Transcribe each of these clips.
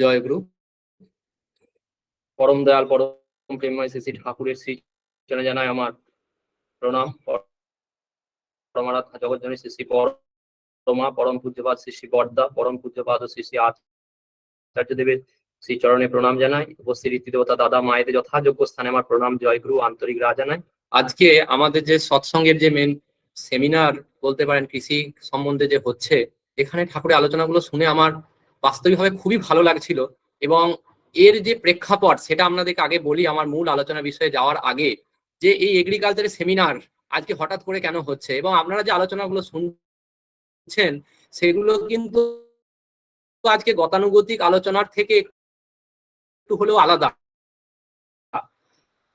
জয় গুরু। পরম দয়াল, পরম প্রেমময় শ্রী ঠাকুরের শ্রী চরণে জানাই আমার প্রণাম। পরমারাধ জগৎজনী শ্রী শ্রী পরমা, পরম পূজ্যপাদ শ্রী শ্রী বর্দা, পরম পূজ্যপাদ ও শ্রী শ্রী আচার্য দেবের শ্রী চরণে প্রণাম জানাই। উপস্থিত রীতি দেবতা দাদা মায়েদের যথাযোগ্য স্থানে আমার প্রণাম, জয় গুরু, আন্তরিক রা জানাই। আজকে আমাদের যে সৎসঙ্গের যে মেন সেমিনার বলতে পারেন কৃষি সম্বন্ধে যে হচ্ছে, এখানে ঠাকুরের আলোচনাগুলো শুনে আমার বাস্তবিকভাবে খুবই ভালো লাগছিল এবং এর যে প্রেক্ষাপট সেটা আপনাদেরকে আগে বলি আমার মূল আলোচনা বিষয়ে যাওয়ার আগে যে এই এগ্রিকালচারের সেমিনার আজকে হঠাৎ করে কেন হচ্ছে এবং আপনারা যে আলোচনাগুলো শুনছেন সেগুলো কিন্তু আজকে গতানুগতিক আলোচনার থেকে একটু হলেও আলাদা।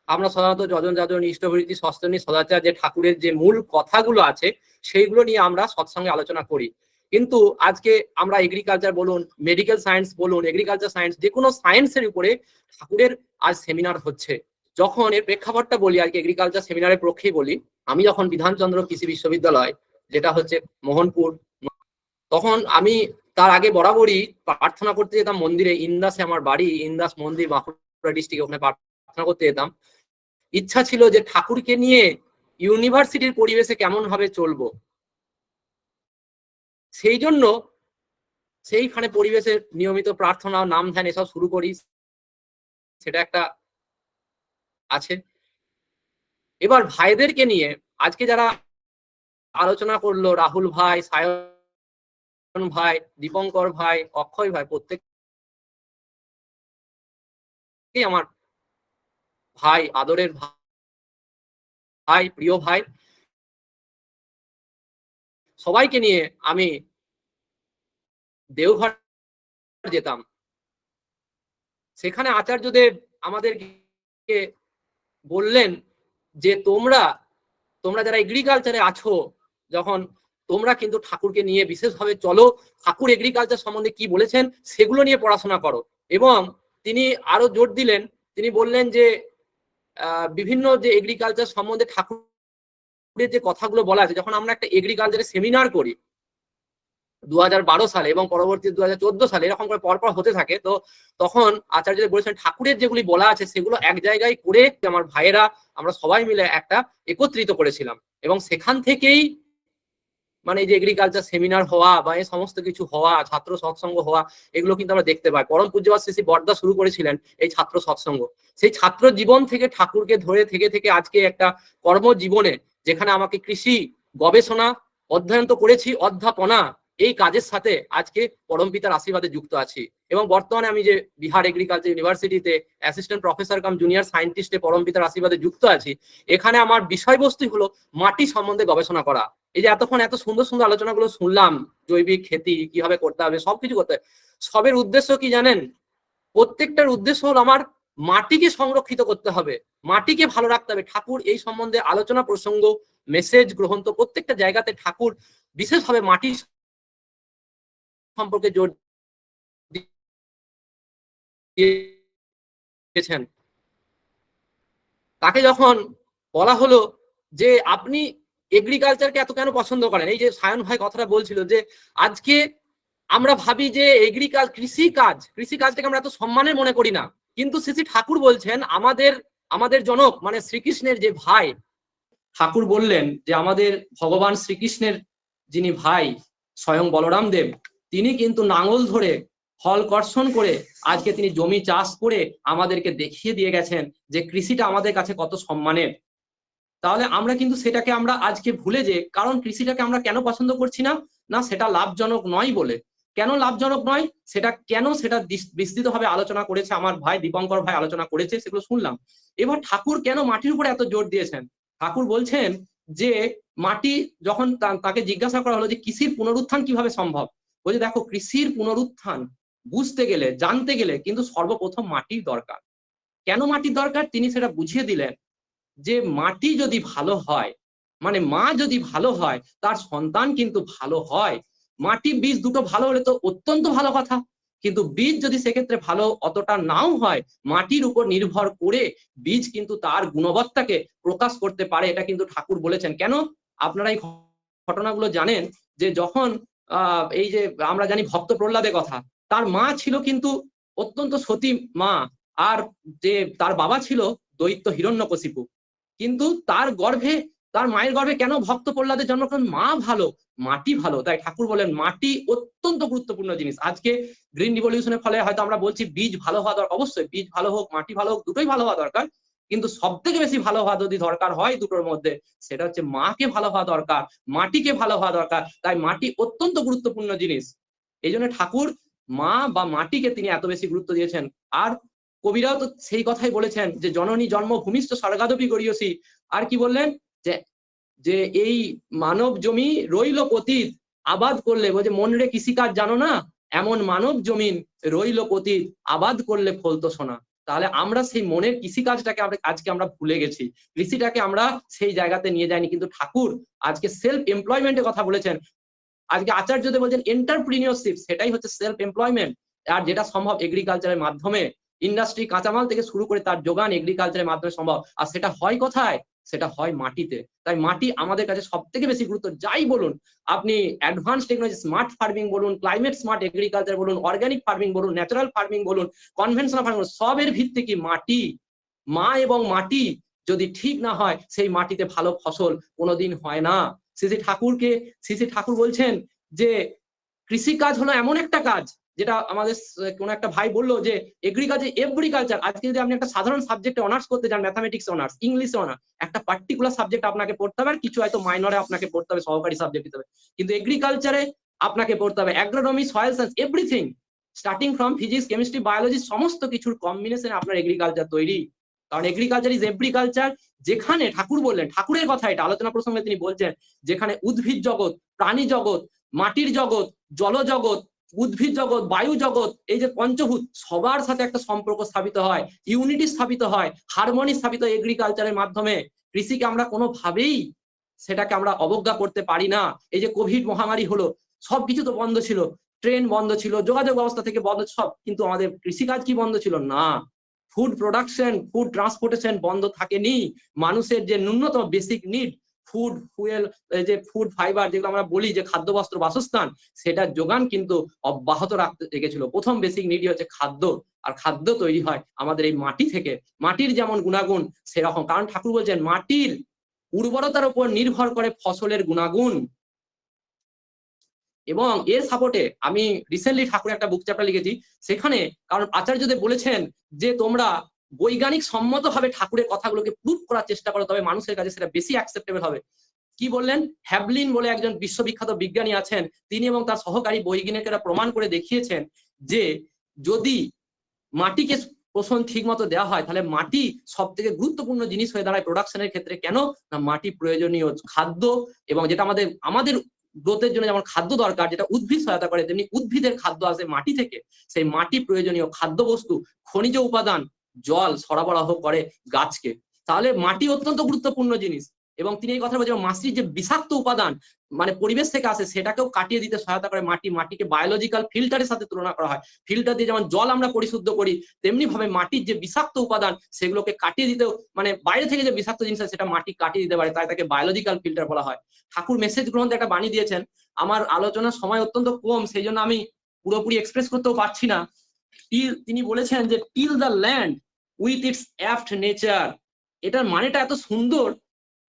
আমরা সাধারণত যজন যাজন, ইষ্টভৃতি, সস্তনী, সদাচার যে ঠাকুরের যে মূল কথাগুলো আছে, সেইগুলো নিয়ে আমরা সৎসঙ্গে আলোচনা করি। কিন্তু আজকে আমরা এগ্রিকালচার বলুন মেডিকেল সায়েন্স বলুন এগ্রিকালচার সায়েন্স যে কোনো সায়েন্সের উপরে ঠাকুরের আজ সেমিনার হচ্ছে। যখন এর প্রেক্ষাপটটা বলি আজকে এগ্রিকালচার সেমিনারের পক্ষেই বলি, আমি যখন বিধানচন্দ্র কৃষি বিশ্ববিদ্যালয়, যেটা হচ্ছে মোহনপুর, তখন আমি তার আগে বরাবরই প্রার্থনা করতে যেতাম মন্দিরে, ইন্দাসে আমার বাড়ি, ইন্দাস মন্দির, বাঁকুড়া ডিস্ট্রিক্টে ওখানে প্রার্থনা করতে যেতাম। ইচ্ছা ছিল যে ঠাকুরকে নিয়ে ইউনিভার্সিটির পরিবেশে কেমন ভাবে চলবো। সেই জন্য সেইখানে পরিবেশে নিয়মিত প্রার্থনা, নাম ধ্যান এসব শুরু করি। সেটা একটা আছে। এবার ভাইদেরকে নিয়ে আজকে যারা আলোচনা করল, রাহুল ভাই, সায়ন ভাই, দীপঙ্কর ভাই, অক্ষয় ভাই প্রত্যেক আমার ভাই, আদরের ভাই, প্রিয় ভাই সবাইকে নিয়ে আমি দেওঘর যেতাম। সেখানে আচার্যদেব আমাদেরকে বললেন যে, তোমরা তোমরা যারা এগ্রিকালচারে আছো, যখন তোমরা কিন্তু ঠাকুরকে নিয়ে বিশেষভাবে চলো, ঠাকুর এগ্রিকালচার সম্বন্ধে কি বলেছেন, সেগুলো নিয়ে পড়াশোনা করো। এবং তিনি আরও জোর দিলেন। তিনি বললেন যে বিভিন্ন যে এগ্রিকালচার সম্বন্ধে ঠাকুরের যে কথাগুলো বলা আছে, যখন আমরা একটা এগ্রিকালচারের সেমিনার করি দু হাজার বারো সালে এবং পরবর্তী দু হাজার চোদ্দ সালে, এরকম করে পরপর হতে থাকে, তো তখন আচার্য বলেছেন, ঠাকুরের যেগুলি বলা আছে, সেগুলো এক জায়গায় করে আমার ভাইয়েরা, আমরা সবাই মিলে একটা একত্রিত করেছিলাম। এবং সেখান থেকেই মানে এই যে এগ্রিকালচার সেমিনার হওয়া বা এই সমস্ত কিছু হওয়া, ছাত্র সৎসঙ্গ হওয়া, এগুলো কিন্তু আমরা দেখতে পাই। পরম পূজ্যবাদ শ্রী বর্দা শুরু করেছিলেন এই ছাত্র সৎসঙ্গ। সেই ছাত্র জীবন থেকে, ঠাকুরকে ধরে, থেকে থেকে আজকে একটা কর্মজীবনে যেখানে আমাকে কৃষি, গবেষণা, অধ্যয়ন তো করেছি, অধ্যাপনা, এই কাজের সাথে আজকে পরম পিতার আশীর্বাদে যুক্ত আছি। এবং বর্তমানে আমি যে বিহার এগ্রিকালচার ইউনিভার্সিটিতে অ্যাসিস্ট্যান্ট প্রফেসর কাম জুনিয়র সায়েন্টিস্টে পরম পিতার আশীর্বাদে যুক্ত আছি, এখানে আমার বিষয়বস্তু হলো মাটি সম্বন্ধে গবেষণা করা। এই যে এতক্ষণ এত সুন্দর সুন্দর আলোচনাগুলো শুনলাম, জৈবিক খেতি, কীভাবে করতে হবে, সবকিছু করতে হবে। সবের উদ্দেশ্য কি জানেন? প্রত্যেকটার উদ্দেশ্য হলো আমার মাটিকে সংরক্ষিত করতে হবে, মাটিকে ভালো রাখতে হবে। ঠাকুর এই সম্বন্ধে আলোচনা, প্রসঙ্গ মেসেজ গ্রহণ তো প্রত্যেকটা জায়গাতে ঠাকুর বিশেষভাবে মাটি সম্পর্কে জোর দিয়েছেন। তাকে যখন বলা হলো যে আপনি এগ্রিকালচারকে এত কেন পছন্দ করেন? এই যে সায়ন ভাই কথাটা বলছিল যে আজকে আমরা ভাবি যে এগ্রিকাল কৃষি কাজ কৃষি কাজটাকে আমরা এত সম্মানের মনে করি না। কিন্তু শ্রী ঠাকুর বলছেন, আমাদের আমাদের জনক মানে শ্রীকৃষ্ণের যে ভাই, ঠাকুর বললেন যে আমাদের ভগবান শ্রীকৃষ্ণের যিনি ভাই, স্বয়ং বলরাম দেব, তিনি কিন্তু নাঙল ধরে ফল কর্ষণ করে আজকে তিনি জমি চাষ করে আমাদেরকে দেখিয়ে দিয়ে গেছেন যে কৃষিটা আমাদের কাছে কত সম্মানের। তাহলে আমরা কিন্তু সেটাকে আমরা আজকে ভুলে যে কারণ কৃষিটাকে আমরা কেন পছন্দ করছি না? না, সেটা লাভজনক নয় বলে। কেন লাভজনক নয়? সেটা কেন সেটা বিস্তৃতভাবে আলোচনা করেছে আমার ভাই, দীপঙ্কর ভাই আলোচনা করেছে, সেগুলো শুনলাম। এবার ঠাকুর কেন মাটির উপরে এত জোর দিয়েছেন? ঠাকুর বলছেন যে মাটি যখন তাকে জিজ্ঞাসা করা হলো যে কৃষির পুনরুত্থান কীভাবে সম্ভব? বলছে, দেখো, কৃষির পুনরুত্থান বুঝতে গেলে, জানতে গেলে কিন্তু সর্বপ্রথম মাটির দরকার। কেন মাটির দরকার? তিনি সেটা বুঝিয়ে দিলেন। যে মাটি যদি ভালো হয় মানে মা যদি ভালো হয়, তার সন্তান কিন্তু ভালো হয়। মাটি, বীজ দুটো ভালো হলে তো অত্যন্ত ভালো কথা। কিন্তু বীজ যদি সেক্ষেত্রে ভালো অতটা নাও হয়, মাটির উপর নির্ভর করে বীজ কিন্তু তার গুণবত্তাকে প্রকাশ করতে পারে, এটা কিন্তু ঠাকুর বলেছেন। কেন? আপনারা এই ঘটনাগুলো জানেন যে যখন এই যে আমরা জানি ভক্ত প্রহ্লাদের কথা, তার মা ছিল কিন্তু অত্যন্ত সতী মা। আর যে তার বাবা ছিল দৈত্য হিরণ্যকশিপু। কিন্তু তার গর্ভে, তার মায়ের গর্ভে কেন ভক্ত প্রহ্লাদের জন্ম কারণ মা ভালো, মাটি ভালো। তাই ঠাকুর বলেন, মাটি অত্যন্ত গুরুত্বপূর্ণ জিনিস। আজকে গ্রিন রিভলিউশনের ফলে হয়তো আমরা বলছি বীজ ভালো হওয়া দরকার। অবশ্যই বীজ ভালো হোক, মাটি ভালো হোক, দুটোই ভালো হওয়া দরকার। কিন্তু সব থেকে বেশি ভালো হওয়া যদি দরকার হয় দুটোর মধ্যে, সেটা হচ্ছে মাকে ভালো হওয়া দরকার, মাটিকে ভালো হওয়া দরকার। তাই মাটি অত্যন্ত গুরুত্বপূর্ণ জিনিস। এই জন্য ঠাকুর মা বা মাটিকে তিনি এত বেশি গুরুত্ব দিয়েছেন। আর কবিরাও তো সেই কথাই বলেছেন যে জননী জন্মভূমিষ্ঠ স্বর্গাদপি গড়িয়সী। আর কি বললেন? যে যে এই মানব জমি রইল পতীত, আবাদ করলে, বলছে মন রে কৃষিকাজ জানো না? এমন মানব জমিন রইল পতীত, আবাদ করলে ফলতো সোনা তাহলে আমরা সেই মনের কৃষিকাজটাকে আমরা, আজকে আমরা ভুলে গেছি। কৃষিটাকে আমরা সেই জায়গাতে নিয়ে যাইনি। কিন্তু ঠাকুর আজকে সেলফ এমপ্লয়মেন্টের কথা বলেছেন। আজকে আচার্যদের বলছেন এন্টারপ্রিনিয়রশিপ সেটাই হচ্ছে সেলফ এমপ্লয়মেন্ট আর যেটা সম্ভব এগ্রিকালচারের মাধ্যমে ইন্ডাস্ট্রি কাঁচামাল থেকে শুরু করে তার যোগান এগ্রিকালচারের মাধ্যমে সম্ভব। আর সেটা হয় কোথায়? সেটা হয় মাটিতে। তাই মাটি আমাদের কাছে সব থেকে বেশি গুরুত্ব। যাই বলুন, আপনি অ্যাডভান্স টেকনোলজি স্মার্ট ফার্মিং বলুন ক্লাইমেট স্মার্ট এগ্রিকালচার বলুন অর্গানিক ফার্মিং বলুন ন্যাচারাল ফার্মিং বলুন কনভেনশনাল ফার্মিং সবের ভিত্তি কি মাটি? মা এবং মাটি যদি ঠিক না হয়, সেই মাটিতে ভালো ফসল কোনোদিন হয় না। শ্রী ঠাকুরকে শ্রী ঠাকুর বলছেন যে কৃষিকাজ হলো এমন একটা কাজ যেটা আমাদের কোন একটা ভাই বলল যে এগ্রিকালচার এগ্রিকালচার আজকে যদি আপনি একটা সাধারণ সাবজেক্টে অনার্স করতে চান ম্যাথামেটিক্স অনার্স ইংলিশে অনার্স একটা পার্টিকুলার সাবজেক্ট আপনাকে পড়তে হবে আর কিছু হয়তো মাইনরে আপনাকে পড়তে হবে, সহকারী সাবজেক্ট হিসেবে। কিন্তু এগ্রিকালচারে আপনাকে পড়তে হবে agronomy soil science everything starting from physics chemistry biology সমস্ত কিছুর কম্বিনেশন আপনার এগ্রিকালচার তৈরি। কারণ এগ্রিকালচার ইজ এগ্রিকালচার যেখানে ঠাকুর বললেন, ঠাকুরের কথা এটা, আলোচনা প্রসঙ্গে তিনি বলছেন, যেখানে উদ্ভিদ জগৎ, প্রাণী জগৎ, মাটির জগৎ, জল জগৎ উদ্ভিদ জগৎ, বায়ু জগৎ, এই যে পঞ্চভূত, সবার সাথে একটা সম্পর্ক স্থাপিত হয়, ইউনিটি স্থাপিত হয়, হারমোনি স্থাপিত এগ্রিকালচারের মাধ্যমে। কৃষিকে আমরা কোনোভাবেই সেটাকে আমরা অবজ্ঞা করতে পারি না। এই যে কোভিড মহামারী হলো, সবকিছু তো বন্ধ ছিল। ট্রেন বন্ধ ছিল, যোগাযোগ ব্যবস্থা থেকে বন্ধ, সব। কিন্তু আমাদের কৃষিকাজ কি বন্ধ ছিল? না। ফুড প্রোডাকশন ফুড ট্রান্সপোর্টেশন বন্ধ থাকেনি। মানুষের যে ন্যূনতম বেসিক নিড ফুড ফুয়েল যে ফুড ফাইবার যেগুলো আমরা বলি, যে খাদ্য, বস্ত্র, বাসস্থান, সেটার যোগান কিন্তু অব্যাহত রাখতে রেখেছিল। প্রথম বেসিক নিডি হচ্ছে খাদ্য, আর খাদ্য তৈরি হয় আমাদের এই মাটি থেকে। মাটির যেমন গুণাগুণ, সেরকম। কারণ ঠাকুর বলছেন, মাটির উর্বরতার উপর নির্ভর করে ফসলের গুণাগুণ। এবং এর সাপোর্টে আমি রিসেন্টলি ঠাকুরের একটা বুক চ্যাপ্টার লিখেছি। সেখানে কারণ আচার্যদের বলেছেন যে তোমরা বৈজ্ঞানিক সম্মতভাবে ঠাকুরের কথাগুলোকে প্রুভ করার চেষ্টা করো, তবে মানুষের কাছে সেটা বেশি অ্যাকসেপ্টেবল হবে। কি বললেন? হ্যাবলিন বলে একজন বিশ্ববিখ্যাত বিজ্ঞানী আছেন। তিনি এবং তার সহকারী বৈজ্ঞানিকেরা প্রমাণ করে দেখিয়েছেন যে যদি মাটিকে পোষণ ঠিক মতো দেওয়া হয়, তাহলে মাটি সব থেকে গুরুত্বপূর্ণ জিনিস হয়ে দাঁড়ায় প্রোডাকশনের ক্ষেত্রে। কেন? না, মাটি প্রয়োজনীয় খাদ্য এবং যেটা আমাদের আমাদের গ্রোথের জন্য যেমন খাদ্য দরকার, যেটা উদ্ভিদ সহায়তা করে, তেমনি উদ্ভিদের খাদ্য আসে মাটি থেকে। সেই মাটি প্রয়োজনীয় খাদ্য বস্তু খনিজ উপাদান জল সরবরাহ করে গাছকে। তাহলে মাটি অত্যন্ত গুরুত্বপূর্ণ জিনিস এবং তিনি এই কথা বলছেন মাটির যে বিষাক্ত উপাদান মানে পরিবেশ থেকে আসে, সেটাকেও কাটিয়ে দিতে সহায়তা করে মাটি। মাটিকে বায়োলজিক্যাল ফিল্টারের সাথে তুলনা করা হয়। ফিল্টার দিয়ে যেমন জল আমরা পরিশুদ্ধ করি তেমনি ভাবে মাটির যে বিষাক্ত উপাদান, সেগুলোকে কাটিয়ে দিতেও মানে বাইরে থেকে যে বিষাক্ত জিনিস সেটা মাটি কাটিয়ে দিতে পারে, তাই তাকে বায়োলজিক্যাল ফিল্টার বলা হয়। ঠাকুর মেসেজ গ্রন্থে একটা বাণী দিয়েছেন, আমার আলোচনার সময় অত্যন্ত কম, সেই জন্য আমি পুরোপুরি এক্সপ্রেস করতেও পারছি না। তিনি বলেছেন যে till the land with its apt nature এটার মানেটা এত সুন্দর।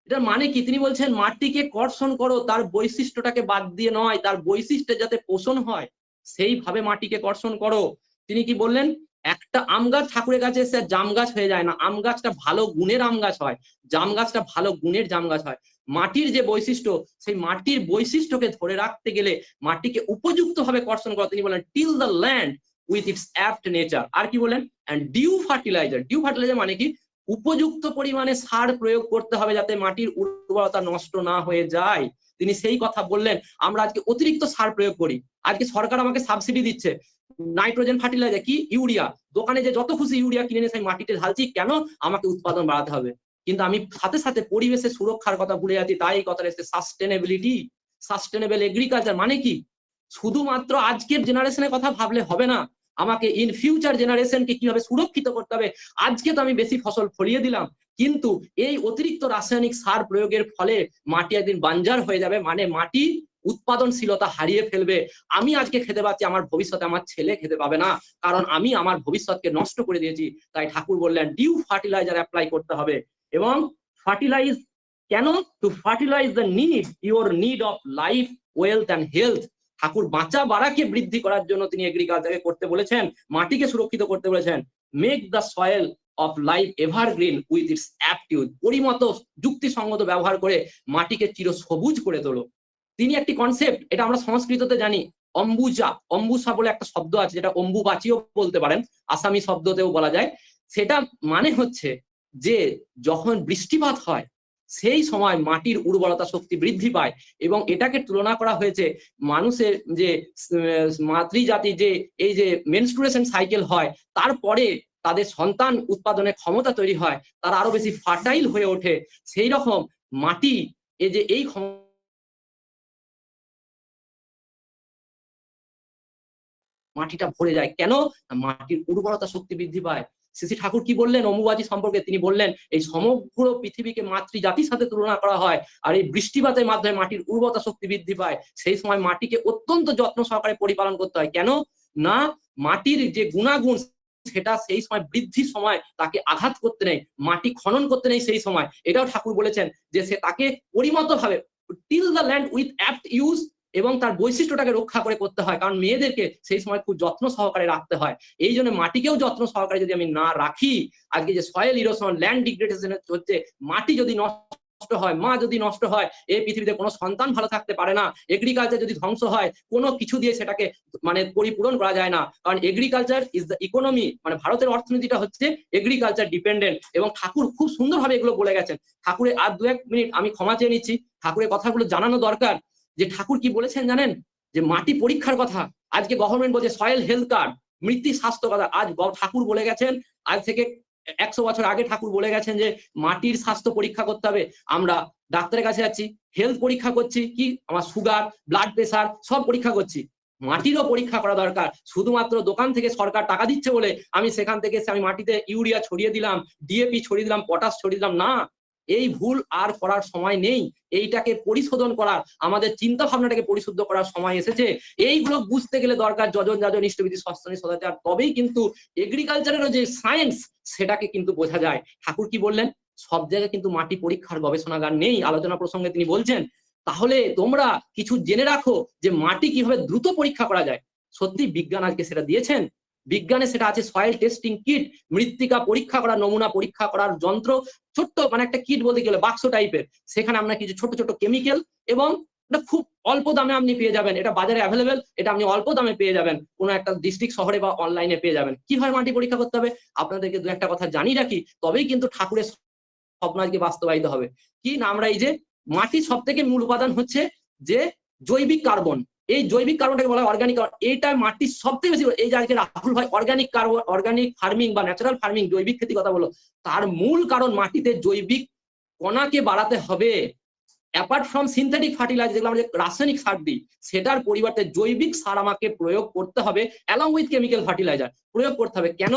এটার মানে কি? তিনি বলছেন, মাটিকে কর্ষণ করো, তার বৈশিষ্ট্যটাকে বাদ দিয়ে নয়, তার বৈশিষ্ট্যে যাতে পোষণ হয়, সেইভাবে মাটিকে কর্ষণ করো। তিনি কি বললেন? একটা আম গাছ ঠাকুরের কাছে এসে জাম গাছ হয়ে যায় না। আম গাছটা ভালো গুণের আম গাছ হয়। জাম গাছটা ভালো গুণের জাম গাছ হয়। মাটির যে বৈশিষ্ট্য, সেই মাটির বৈশিষ্ট্যকে ধরে রাখতে গেলে মাটিকে উপযুক্ত ভাবে কর্ষণ করো। তিনি বলেন till the land with its apt nature আর কি বলেন and due fertiliser due fertiliser মানে কি? উপযুক্ত পরিমাণে সার প্রয়োগ করতে হবে যাতে মাটির উর্বরতা নষ্ট না হয়ে যায়। তিনি সেই কথা বললেন, আমরা আজকে অতিরিক্ত সার প্রয়োগ করি। আজকে সরকার আমাকে সাবসিডি দিচ্ছে। নাইট্রোজেন ফার্টিলাইজার কি? ইউরিয়া। দোকানে যে যত খুশি ইউরিয়া কিনে নিয়ে সেই মাটিতে ঢালছি, কেন আমাকে উৎপাদন বাড়াতে হবে? কিন্তু আমি সাথে সাথে পরিবেশের সুরক্ষার কথা ভুলে যাচ্ছি, তাই এই কথাটা এসছে সাস্টেনেবিলিটি সাস্টেনেবল এগ্রিকালচার মানে কি? শুধুমাত্র আজকের জেনারেশনের কথা ভাবলে হবে না। আমাকে ইন ফিউচার জেনারেশনকে কীভাবে সুরক্ষিত করতে হবে? আজকে তো আমি বেশি ফসল ফলিয়ে দিলাম, কিন্তু এই অতিরিক্ত রাসায়নিক সার প্রয়োগের ফলে মাটি একদিন বাঞ্জার হয়ে যাবে মানে মাটি উৎপাদনশীলতা হারিয়ে ফেলবে। আমি আজকে খেতে পাচ্ছি, আমার ভবিষ্যতে আমার ছেলে খেতে পাবে না, কারণ আমি আমার ভবিষ্যৎকে নষ্ট করে দিয়েছি। তাই ঠাকুর বললেন ডিউ ফার্টিলাইজার অ্যাপ্লাই করতে হবে। এবং ফার্টিলাইজ কেন? To fertilise the need your need of life wealth and health ঠাকুর বাঁচা বাড়াকে বৃদ্ধি করার জন্য তিনি এগ্রিকালচারকে করতে বলেছেন, মাটিকে সুরক্ষিত করতে বলেছেন। Make the soil of life evergreen with its aptitude পরিমত যুক্তিসঙ্গত ব্যবহার করে মাটিকে চির সবুজ করে তোলো। তিনি একটি কনসেপ্ট এটা আমরা সংস্কৃততে জানি, অম্বুজা। অম্বুসা বলে একটা শব্দ আছে, যেটা অম্বুবাচিও বলতে পারেন, আসামি শব্দতেও বলা যায়। সেটা মানে হচ্ছে যে যখন বৃষ্টিপাত হয় সেই সময় মাটির উর্বরতা শক্তি বৃদ্ধি পায় এবং এটাকে তুলনা করা হয়েছে মানুষের যে মাতৃজাতি যে, এই যে মেনস্ট্রুয়েশন সাইকেল হয়, তারপরে তাদের সন্তান উৎপাদনের ক্ষমতা তৈরি হয়, তারা আরও বেশি ফার্টাইল হয়ে ওঠে। সেই রকম মাটি, এই যে, এই মাটিটা ভরে যায়। কেন? মাটির উর্বরতা শক্তি বৃদ্ধি পায়। শ্রী ঠাকুর কি বললেন? অম্বুবাচী সম্পর্কে তিনি বললেন, এই সমগ্র পৃথিবীকে মাতৃ জাতির সাথে তুলনা করা হয় আর এই বৃষ্টিপাতের মাধ্যমে মাটির উর্বরতা শক্তি বৃদ্ধি পায়। সেই সময় মাটিকে অত্যন্ত যত্ন সহকারে পরিপালন করতে হয়। কেন? না, মাটির যে গুণাগুণ, সেটা সেই সময় বৃদ্ধির সময় তাকে আঘাত করতে নেই, মাটি খনন করতে নেই সেই সময়। এটাও ঠাকুর বলেছেন যে সে তাকে পরিমত ভাবে till the land with apt use এবং তার বৈশিষ্ট্যটাকে রক্ষা করে করতে হয়। কারণ মেয়েদেরকে সেই সময় খুব যত্ন সহকারে রাখতে হয়। এই জন্য মাটিকেও যত্ন সহকারে যদি আমি না রাখি, আজকে যে সয়েল ইরোশন ল্যান্ড ডিগ্রেডেশন হচ্ছে, মাটি যদি নষ্ট হয়, মা যদি নষ্ট হয় এই পৃথিবীতে কোনো সন্তান ভালো থাকতে পারে না। এগ্রিকালচার যদি ধ্বংস হয়, কোনো কিছু দিয়ে সেটাকে মানে পরিপূরণ করা যায় না। কারণ এগ্রিকালচার ইজ দ্য ইকোনমি মানে ভারতের অর্থনীতিটা হচ্ছে এগ্রিকালচার ডিপেন্ডেন্ট এবং ঠাকুর খুব সুন্দরভাবে এগুলো বলে গেছেন। ঠাকুরের আর দু এক মিনিট আমি ক্ষমা চেয়ে নিচ্ছি। ঠাকুরের কথাগুলো জানানো দরকার। যে ঠাকুর কি বলেছেন জানেন? যে মাটি পরীক্ষার কথা। আজকে গভর্নমেন্ট বলছে সয়েল হেলথ কার্ড মৃত্যু স্বাস্থ্য কথা। আজ ঠাকুর বলে গেছেন, আজ থেকে একশো বছর আগে ঠাকুর বলে গেছেন যে মাটির স্বাস্থ্য পরীক্ষা করতে হবে। আমরা ডাক্তারের কাছে যাচ্ছি হেলথ পরীক্ষা করছি, কি? আমার সুগার ব্লাড প্রেসার সব পরীক্ষা করছি। মাটিরও পরীক্ষা করা দরকার। শুধুমাত্র দোকান থেকে সরকার টাকা দিচ্ছে বলে আমি সেখান থেকে এসে আমি মাটিতে ইউরিয়া ছড়িয়ে দিলাম ডিএপি ছড়িয়ে দিলাম পটাশ ছড়িয়ে দিলাম। না এই ভুল আর করার সময় নেই। এইটাকে পরিশোধন করার, আমাদের চিন্তা ভাবনাটাকে পরিশুদ্ধ করার সময় এসেছে। এইগুলো বুঝতে গেলে দরকার যজন যাজন ইষ্টবিধি সস্তনী সদাচার। তবেই কিন্তু এগ্রিকালচারেরও যে সায়েন্স সেটাকে কিন্তু বোঝা যায়। ঠাকুর কি বললেন? সব জায়গায় কিন্তু মাটি পরীক্ষার গবেষণাগার নেই। আলোচনা প্রসঙ্গে তিনি বলছেন, তাহলে তোমরা কিছু জেনে রাখো যে মাটি কীভাবে দ্রুত পরীক্ষা করা যায়? সত্যি বিজ্ঞান আজকে সেটা দিয়েছেন। বিজ্ঞানে সেটা আছে সয়েল টেস্টিং কিট মৃত্তিকা পরীক্ষা করা, নমুনা পরীক্ষা করার যন্ত্র, ছোট্ট মানে একটা কিট বলতে গেলে বাক্স টাইপের সেখানে আমরা কিছু ছোট ছোট কেমিক্যাল এবং এটা খুব অল্প দামে আপনি পেয়ে যাবেন। এটা বাজারে অ্যাভেলেবেল এটা আপনি অল্প দামে পেয়ে যাবেন। কোনো একটা ডিস্ট্রিক্ট শহরে বা অনলাইনে পেয়ে যাবেন। কীভাবে মাটি পরীক্ষা করতে হবে? আপনাদেরকে দু একটা কথা জানিয়ে রাখি, তবেই কিন্তু ঠাকুরের স্বপ্ন আজকে বাস্তবায়িত হবে। কি না আমরা এই যে মাটির সব থেকে মূল উপাদান হচ্ছে যে জৈবিক কার্বন এই জৈবিক কার্বনটাকে বলা হয় অর্গানিক এইটা মাটির সব থেকে বেশি এই যে রাহুল ভাই অর্গানিক কার্বন অর্গানিক ফার্মিং বা ন্যাচারাল ফার্মিং জৈবিক খেতি কথা বলো। তার মূল কারণ মাটিতে জৈবিক কণাকে বাড়াতে হবে। অ্যাপার্ট ফ্রম সিনথেটিক ফার্টিলাইজার যেগুলো আমরা রাসায়নিক সার দিই, সেটার পরিবর্তে জৈবিক সার আমাকে প্রয়োগ করতে হবে অ্যালং উইথ কেমিক্যাল ফার্টিলাইজার প্রয়োগ করতে হবে। কেন?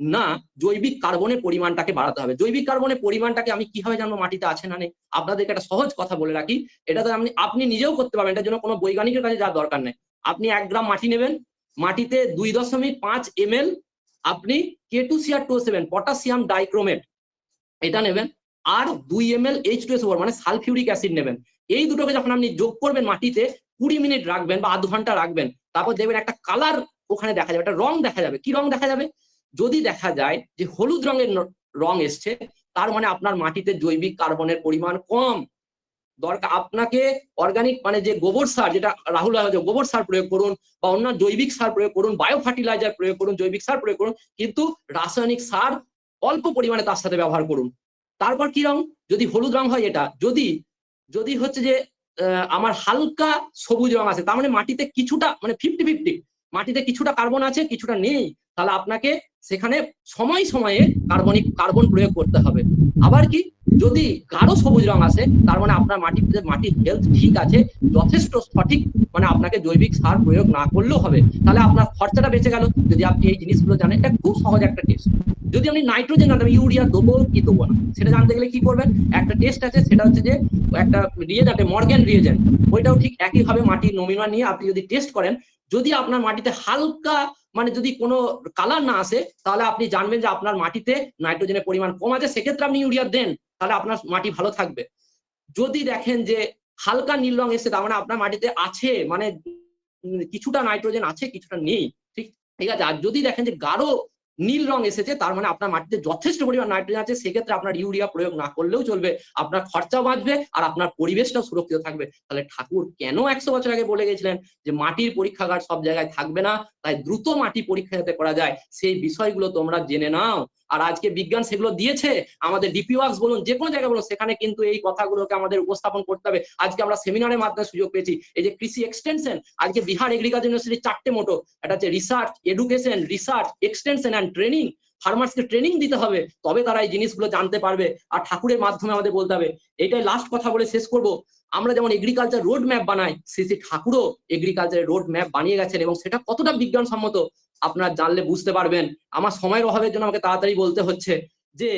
না, জৈবিক কার্বনের পরিমাণটাকে বাড়াতে হবে। জৈবিক কার্বনের পরিমাণটাকে আমি কীভাবে জানব মাটিতে আছে না নেই? আপনাদেরকে একটা সহজ কথা বলে রাখি। এটা তো আপনি আপনি নিজেও করতে পারবেন। এটার জন্য কোনো বৈজ্ঞানিকের কাছে যাওয়ার দরকার নেই। আপনি এক গ্রাম মাটি নেবেন। মাটিতে দুই দশমিক পাঁচ এম আপনি K two CR two seven potassium dichromate এটা নেবেন। আর দুই M L H two S মানে সালফিউরিক অ্যাসিড নেবেন। এই দুটোকে যখন আপনি যোগ করবেন মাটিতে, কুড়ি মিনিট রাখবেন বা আধ ঘণ্টা রাখবেন, তারপর দেখবেন একটা কালার ওখানে দেখা যাবে, একটা রং দেখা যাবে। কি রং দেখা যাবে? যদি দেখা যায় যে হলুদ রঙের রং এসছে, তার মানে আপনার মাটিতে জৈবিক কার্বনের পরিমাণ কম। দরকার আপনাকে অর্গানিক মানে যে গোবর সার, যেটা রাহুল গোবর সার প্রয়োগ করুন বা অন্য জৈবিক সার প্রয়োগ করুন বায়ো ফার্টিলাইজার প্রয়োগ করুন, জৈবিক সার প্রয়োগ করুন, কিন্তু রাসায়নিক সার অল্প পরিমাণে তার সাথে ব্যবহার করুন। তারপর কি রং? যদি হলুদ রং হয় এটা। যদি যদি হচ্ছে যে আমার হালকা সবুজ রং আছে, তার মানে মাটিতে কিছুটা মানে ফিফটি ফিফটি মাটিতে কিছুটা কার্বন আছে, কিছুটা নেই, তাহলে আপনাকে সেখানে সময় সময়ে কার্বনিক কার্বন প্রয়োগ করতে হবে। আবার কি? যদি গাঢ় সবুজ রং আসে, তার মানে আপনার মাটিতে মাটির হেলথ ঠিক আছে, যথেষ্ট সঠিক মানে আপনাকে জৈবিক সার প্রয়োগ না করলেও হবে, তাহলে আপনার খরচাটা বেঁচে গেল। যদি আপনি এই জিনিসগুলো জানেন, এটা খুব সহজ একটা টেস্ট যদি আপনি নাইট্রোজেন জানতেন ইউরিয়া দেবো কি দেবো না, সেটা জানতে গেলে কি করবেন? একটা টেস্ট আছে, সেটা হচ্ছে যে, একটা রিয়েজেন্ট মর্গ্যান রিয়েজেন্ট ওইটাও ঠিক একইভাবে মাটির নমুনা নিয়ে আপনি যদি টেস্ট করেন যদি আপনার মাটিতে হালকা মানে যদি কোনো কালার না আসে, তাহলে আপনি জানবেন যে আপনার মাটিতে নাইট্রোজেনের পরিমাণ কম আছে। সেক্ষেত্রে আপনি ইউরিয়া দেন, তাহলে আপনার মাটি ভালো থাকবে। যদি দেখেন যে হালকা নীল রং এসে তার মানে আপনার মাটিতে আছে মানে কিছুটা নাইট্রোজেন আছে, কিছুটা নেই, ঠিক? ঠিক আছে? আর যদি দেখেন যে গাঢ় নীল রং এসেছে, তার মানে আপনার মাটিতে যথেষ্ট পরিমাণ নাইট্রোজেন আছে, সেক্ষেত্রে আপনার ইউরিয়া প্রয়োগ না করলেও চলবে, আপনার খরচাও বাঁচবে আর আপনার পরিবেশটাও সুরক্ষিত থাকবে। তাহলে ঠাকুর কেন একশো বছর আগে বলে গেছিলেন যে মাটির পরীক্ষাগার সব জায়গায় থাকবে না, তাই দ্রুত মাটি পরীক্ষা যাতে করা যায়, সেই বিষয়গুলো তোমরা জেনে নাও। আর আজকে বিজ্ঞান সেগুলো দিয়েছে, আমাদের ডিপি ওয়ার্কস বলুন, যে কোনো জায়গায় বলুন, সেখানে কিন্তু এই কথাগুলোকে আমাদের উপস্থাপন করতে হবে। আজকে আমরা সেমিনারের মাধ্যমে সুযোগ পেয়েছি। এই যে কৃষি এক্সটেনশন আজকে বিহার এগ্রিকালচার ইউনিভার্সিটির চারটে মোটো এটা হচ্ছে research education research extension and training ফার্মার্সকে training দিতে হবে, তবে তারা এই জিনিসগুলো জানতে পারবে আর ঠাকুরের মাধ্যমে আমাদের বলতে হবে। এটাই লাস্ট কথা বলে শেষ করব। আমরা যেমন এগ্রিকালচার রোড ম্যাপ বানাই, শ্রী শ্রী ঠাকুরও এগ্রিকালচারের রোড ম্যাপ বানিয়ে গেছেন এবং সেটা কতটা বিজ্ঞানসম্মত আপনারা জানলে বুঝতে পারবেন। আমার সময়ের অভাবের জন্য আমাকে তাড়াতাড়ি বলতে হচ্ছে যে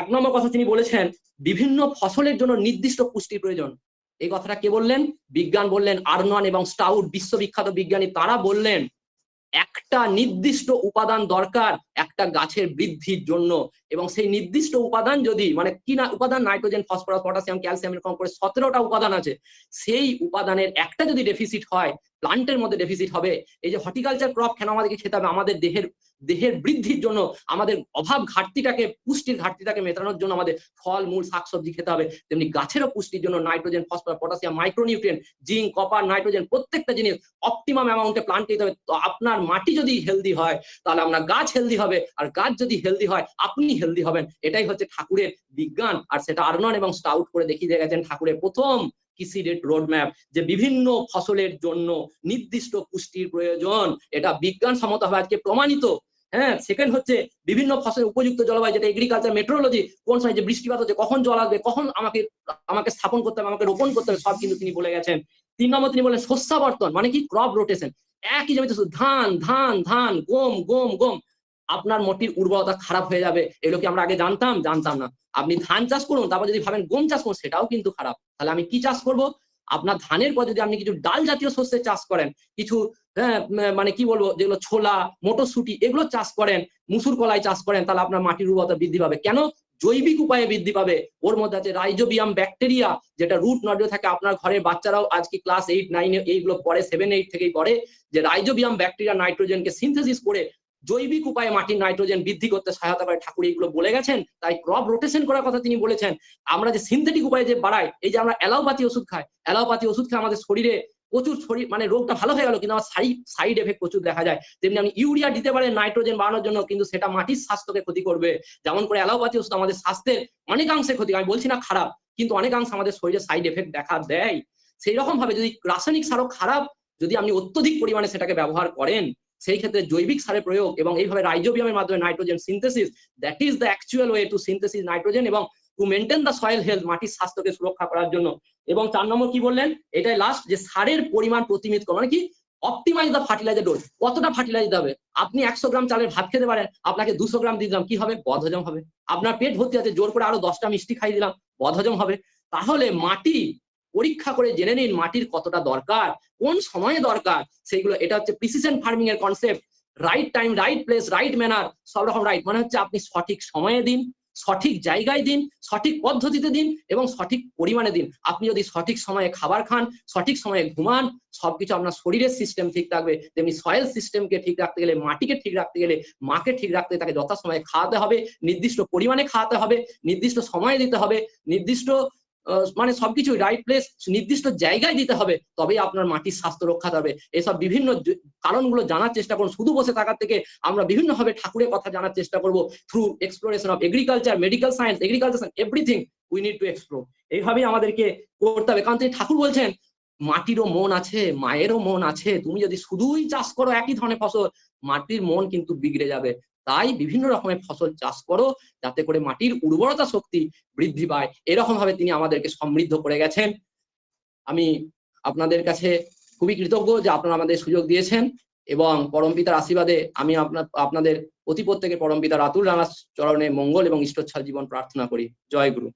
এক নম্বর কথা তিনি বলেছেন, বিভিন্ন ফসলের জন্য নির্দিষ্ট পুষ্টির প্রয়োজন। এই কথাটা কে বললেন? বিজ্ঞান বললেন, আর্নন এবং স্টাউট, বিশ্ববিখ্যাত বিজ্ঞানী, তারা বললেন, একটা নির্দিষ্ট উপাদান দরকার একটা গাছের বৃদ্ধির জন্য। এবং সেই নির্দিষ্ট উপাদান যদি মানে কি না, উপাদান নাইট্রোজেন, ফসফরাস, পটাশিয়াম, ক্যালসিয়াম, এরকম করে সতেরোটা উপাদান আছে, সেই উপাদানের একটা যদি ডেফিসিট হয় প্লান্টের মধ্যে ডেফিসিট হবে, এই যে হর্টিকালচার ক্রপ কেন আমাদেরকে খেতে হবে? আমাদের দেহের দেহের বৃদ্ধির জন্য, আমাদের অভাব ঘাটতিটাকে, পুষ্টির ঘাটতিটাকে মেটানোর জন্য আমাদের ফল, মূল, শাকসবজি খেতে হবে। তেমনি গাছেরও পুষ্টির জন্য nitrogen, phosphorus, potassium micronutrient zinc copper nitrogen প্রত্যেকটা জিনিস অপটিমাম অ্যামাউন্টে প্লান্ট দিতে হবে। তো আপনার মাটি যদি হেলদি হয়, তাহলে আপনার গাছ হেলদি হবে। আর গাছ যদি হেলদি হয়, আপনি হেলদি হবেন। এটাই হচ্ছে ঠাকুরের বিজ্ঞান। আর সেটা আর্নন এবং স্টাউট করে দেখিয়ে দিয়ে গেছেন ঠাকুরের প্রথম কৃষি রোড ম্যাপ যে বিভিন্ন ফসলের জন্য নির্দিষ্ট পুষ্টির প্রয়োজন। এটা বিজ্ঞানসম্মতভাবে আজকে প্রমাণিত। হ্যাঁ সেকেন্ড হচ্ছে বিভিন্ন ফসলের উপযুক্ত জলবায়ু, যেটা এগ্রিকালচার মেট্রোলজি কোন সময় যে বৃষ্টিপাত হচ্ছে, কখন জল আসবে, কখন আমাকে আমাকে স্থাপন করতে হবে, আমাকে রোপণ করতে হবে, সব কিন্তু তিনি বলে গেছেন। তিন নম্বর তিনি বলেন শস্যাবর্তন মানে কি? ক্রপ রোটেশন একই জমিতে ধান ধান ধান, গম গম গম। আপনার মাটির উর্বরতা খারাপ হয়ে যাবে। এগুলো কি আমরা আগে জানতাম? জানতাম না। আপনি ধান চাষ করুন তারপর যদি ভাবেন গম চাষ করুন সেটাও কিন্তু খারাপ। তাহলে আমি কি চাষ করব? আপনার ধানের পর যদি আপনি কিছু ডাল জাতীয় শস্যের চাষ করেন কিছু হ্যাঁ, মানে কি বলব যেগুলো ছোলা মটরশুটি এগুলো চাষ করেন মুসুর কলাই চাষ করেন তাহলে আপনার মাটির উর্বরতা বৃদ্ধি পাবে। কেন? জৈবিক উপায়ে বৃদ্ধি পাবে। ওর মধ্যে আছে রাইজোবিয়াম ব্যাকটেরিয়া যেটা রুট নডে থাকে আপনার ঘরের বাচ্চারাও আজকে ক্লাস এইট নাইন এইগুলো পড়ে সেভেন এইট থেকেই পড়ে। যে রাইজোবিয়াম ব্যাকটেরিয়া নাইট্রোজেনকে সিনথেসিস করে জৈবিক উপায়ে মাটির নাইট্রোজেন বৃদ্ধি করতে সহায়তা করে ঠাকুর এইগুলো বলে গেছেন, তাই ক্রপ রোটেশন করার কথা তিনি বলেছেন। আমরা যে সিনথেটিক উপায়ে যে বাড়াই, এই যে আমরা অ্যালোপ্যাথি ওষুধ খাই, অ্যালোপ্যাথি ওষুধ খেয়ে আমাদের শরীরে প্রচুর শরীর মানে রোগটা ভালো হয়ে গেল, কিন্তু আমার সাইড সাইড এফেক্ট প্রচুর দেখা যায়। তেমনি আপনি ইউরিয়া দিতে পারেন নাইট্রোজেন বাড়ানোর জন্য, কিন্তু সেটা মাটির স্বাস্থ্যকে ক্ষতি করবে। যেমন করে অ্যালোপ্যাথি ওষুধ আমাদের স্বাস্থ্যের অনেকাংশে ক্ষতি, আমি বলছি না খারাপ, কিন্তু অনেকাংশে আমাদের শরীরে সাইড এফেক্ট দেখা দেয়। সেই রকম ভাবে যদি রাসায়নিক সারও খারাপ, যদি আপনি অত্যধিক পরিমাণে সেটাকে ব্যবহার করেন সেই ক্ষেত্রে জৈবিক সারের প্রয়োগ এবং এইভাবে রাইজোবিয়ামের মাধ্যমে nitrogen synthesis that is the actual way to synthesis nitrogen এবং to maintain the soil health মাটির স্বাস্থ্যকে সুরক্ষা করার জন্য। এবং চার নম্বর কি বললেন? এটাই লাস্ট যে সারের পরিমাণ প্রতিমিত মানে কি? অপটিমাইজ দ্য ফার্টিলাইজার ডোজ কতটা ফার্টিলাইজ দিতে হবে? আপনি একশো গ্রাম চালের ভাত খেতে পারেন, আপনাকে দুশো গ্রাম দিয়ে দিলাম, কি হবে? বদহজম হবে। আপনার পেট ভর্তি আছে, জোর করে আরও দশটা মিষ্টি খাই দিলাম, বদহজম হবে। তাহলে মাটি পরীক্ষা করে জেনে নিন মাটির কতটা দরকার, কোন সময়ে দরকার, সেইগুলো, এটা হচ্ছে প্রিসিশন ফার্মিং এর concept right time right place right manner সব রকম রাইট মানে হচ্ছে আপনি সঠিক সময়ে দিন, সঠিক জায়গায় দিন, সঠিক পদ্ধতিতে দিন এবং সঠিক পরিমাণে দিন। আপনি যদি সঠিক সময়ে খাবার খান, সঠিক সময়ে ঘুমান, সবকিছু আপনার শরীরের সিস্টেম ঠিক থাকবে। তেমনি সয়েল সিস্টেমকে ঠিক রাখতে গেলে, মাটিকে ঠিক রাখতে গেলে, মাকে ঠিক রাখতে তাকে যথাসময়ে খাওয়াতে হবে, নির্দিষ্ট পরিমাণে খাওয়াতে হবে, নির্দিষ্ট সময়ে দিতে হবে, নির্দিষ্ট মানে সবকিছু রাইট প্লেস নির্দিষ্ট জায়গায় দিতে হবে, তবেই আপনার মাটির স্বাস্থ্য রক্ষা হবে এসব বিভিন্ন কারণগুলো জানার চেষ্টা করুন। শুধু বসে থাকার থেকে আমরা বিভিন্নভাবে ঠাকুরের কথা জানার চেষ্টা করব। Through exploration of agriculture medical science agriculture everything we need to explore এইভাবেই আমাদেরকে করতে হবে। কারণ তিনি ঠাকুর বলছেন, মাটিরও মন আছে, মায়েরও মন আছে। তুমি যদি শুধুই চাষ করো, একই ধরনের ফসল, মাটির মন কিন্তু বিগড়ে যাবে। তাই বিভিন্ন রকমের ফসল চাষ করো, যাতে করে মাটির উর্বরতা শক্তি বৃদ্ধি পায়। এরকম ভাবে তিনি আমাদেরকে সমৃদ্ধ করে গেছেন। আমি আপনাদের কাছে খুবই কৃতজ্ঞ যে আপনারা আমাদের সুযোগ দিয়েছেন এবং পরমপিতার আশীর্বাদে আমি আপনার, আপনাদের অতি প্রত্যেকের পরমপিতা রাতুল রানার চরণে মঙ্গল এবং ঈশ্বরচ্ছাল জীবন প্রার্থনা করি। জয় গুরু।